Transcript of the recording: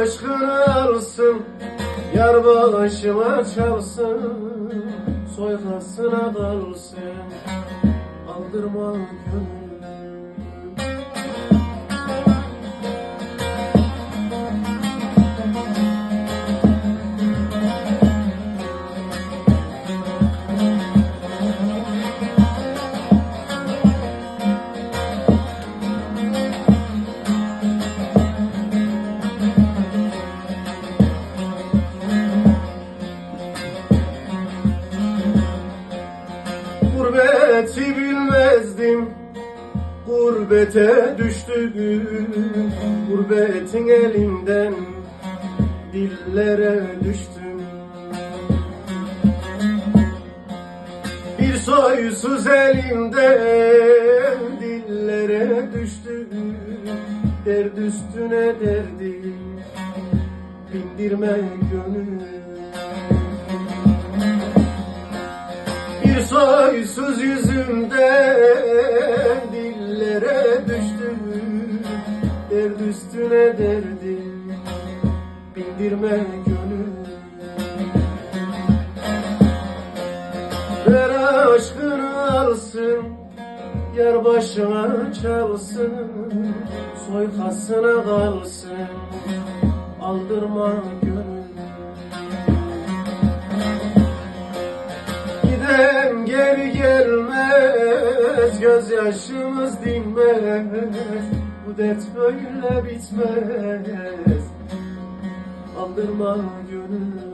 aşkını alsın Yar başıma çalsın Soykasına dalsın. Aldırma gönül Gurbeti bilmezdim. Gurbete düştüm Gurbetin elinden Dillere düştüm. Bir soysuz elinden Dillere düştüm Derd üstüne derdi Bindirme gönül Soysuz yüzümden dillere düştüm. Derd üstüne derdi bindirme gönül. Ver aşkını alsın Yer başıma çalsın. Soykasına kalsın Aldırma gönül Gözyaşımız dinmez. Bu dert böyle bitmez. Aldırma gönül